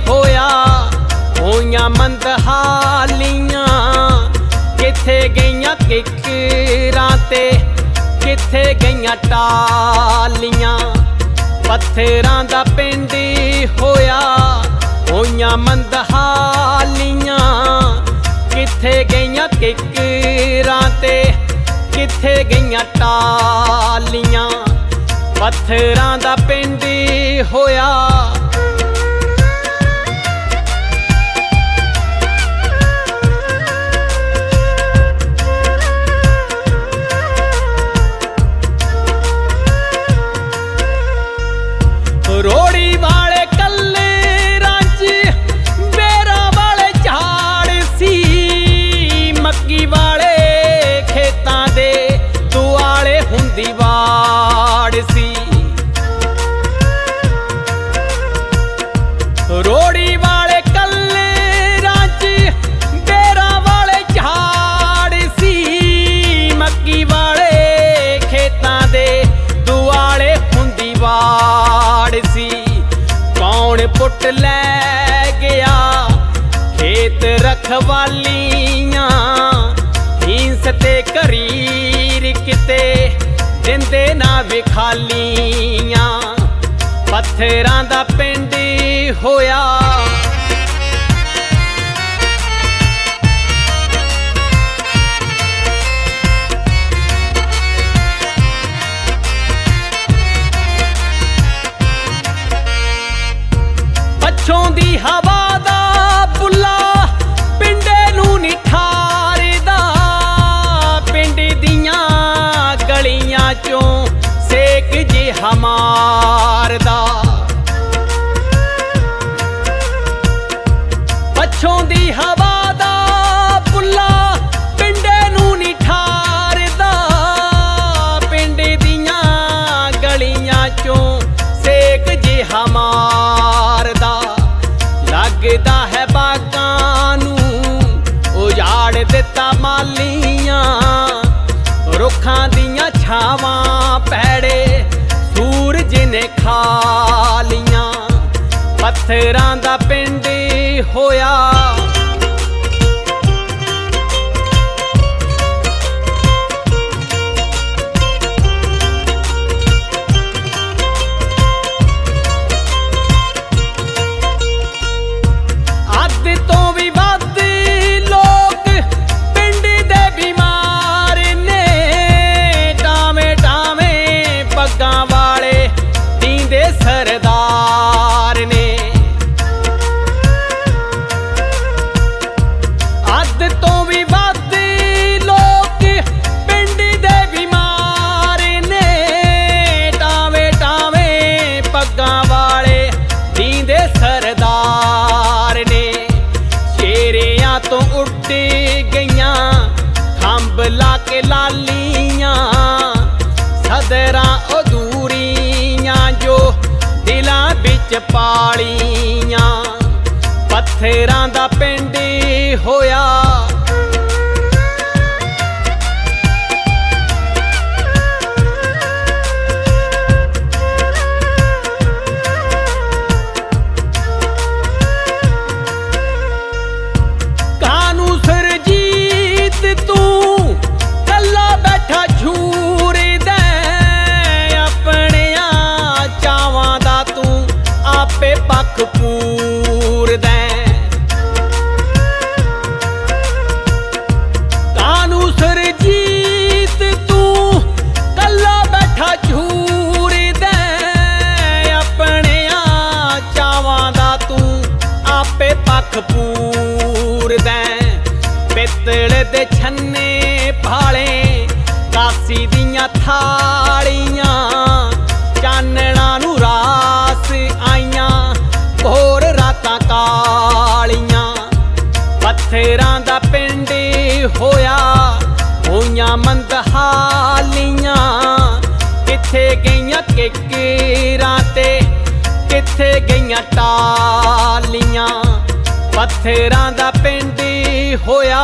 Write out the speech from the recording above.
ਪੱਥਰਾਂ ਦਾ ਪਿੰਡੀ ਹੋਇਆ, ਹੋਈਆਂ ਮੰਦਹਾਲੀਆਂ। ਕਿੱਥੇ ਗਈਆਂ ਕਿਕਰਾਂ ਤੇ ਕਿੱਥੇ ਗਈਆਂ ਟਾਲੀਆਂ ਪੱਥਰਾਂ ਦਾ ਪਿੰਡੀ ਹੋਇਆ, ਹੋਈਆਂ ਮੰਦਹਾਲੀਆਂ। ਕਿੱਥੇ ਗਈਆਂ ਕਿਕਰਾਂ ਤੇ ਕਿੱਥੇ ਗਈਆਂ ਟਾਲੀਆਂ ਪੱਥਰਾਂ ਦਾ ਪਿੰਡੀ ਹੋਇਆ ਰੋੜੀ ਵਾਲੇ ਕੱਲੇ ਰਾਜ ਬੇਰਾ ਵਾਲੇ ਝਾੜ ਸੀ। ਮੱਕੀ ਵਾਲੇ ਖੇਤਾਂ ਦੇ ਦੁਆਲੇ ਹੁੰਦੀ ਵਾੜ ਸੀ। ਕੌਣ ਪੁੱਟ ਲੈ ਗਿਆ ਖੇਤ ਰਖਵਾਲੀਆਂ? ਹਿੰਸ ਤੇ ਕਰੀਰ ਕਿਤੇ ਦਿੰਦੇ ਨਾ ਵਿਖਾਲੀਆਂ ਪੱਥਰਾਂ ਦਾ ਪਿੰਡ ਪੱਛੋਂ ਦੀ ਹਵਾ ਦਾ ਪੁੱਲਾ ਪਿੰਡੇ ਨੂੰ ਨਿਠਾਰਦਾ ਪਿੰਡ ਦੀਆਂ ਗਲੀਆਂ ਚੋਂ ਸੇਕ ਜਿਹਾ ਮਾਰਦਾ। ਲੱਗਦਾ ਹੈ ਬਾਗਾਂ ਨੂੰ ਉਜਾੜ ਦਿੱਤਾ ਮਾਲੀਆਂ। ਰੁੱਖਾਂ ਦੀਆਂ ਛਾਵਾਂ ਪੈੜੇ ਸੂਰਜ ਨੇ ਖਾ ਲੀਆਂ। ਪੱਥਰਾਂ ਦਾ ਪਿੰਡ ਹੋਇਆ। ਲਾ ਕੇ ਲਾਲੀਆਂ ਸਦਰਾਂ ਅਧੂਰੀਆਂ ਜੋ ਦਿਲਾਂ ਵਿੱਚ ਪਾਲੀਆਂ। ਪੱਥਰਾਂ ਦਾ ਪਿੰਡ ਹੋਇਆ ਆਪੇ ਪੱਖ ਪੂਰਦਾ ਪਿੱਤਲ ਦੇ ਛੰਨੇ ਭਾਲੇ, ਕਾਸੀ ਦੀਆਂ ਥਾਲੀਆਂ, ਚਾਨਣਾ ਨੂੰ ਰਾਸ ਆਈਆਂ, ਘੋਰ ਰਾਤਾਂ ਕਾਲੀਆਂ। ਪੱਥਰਾਂ ਦਾ ਪਿੰਡ ਹੋਇਆ, ਹੋਈਆਂ ਮੰਦਹਾਲੀਆਂ। ਕਿੱਥੇ ਗਈਆਂ ਕਿਕਰਾਂ ਤੇ, ਕਿੱਥੇ ਗਈਆਂ ਟਾਲੀਆਂ। ਪੱਥਰਾਂ ਦਾ ਪਿੰਡ ਹੋਇਆ।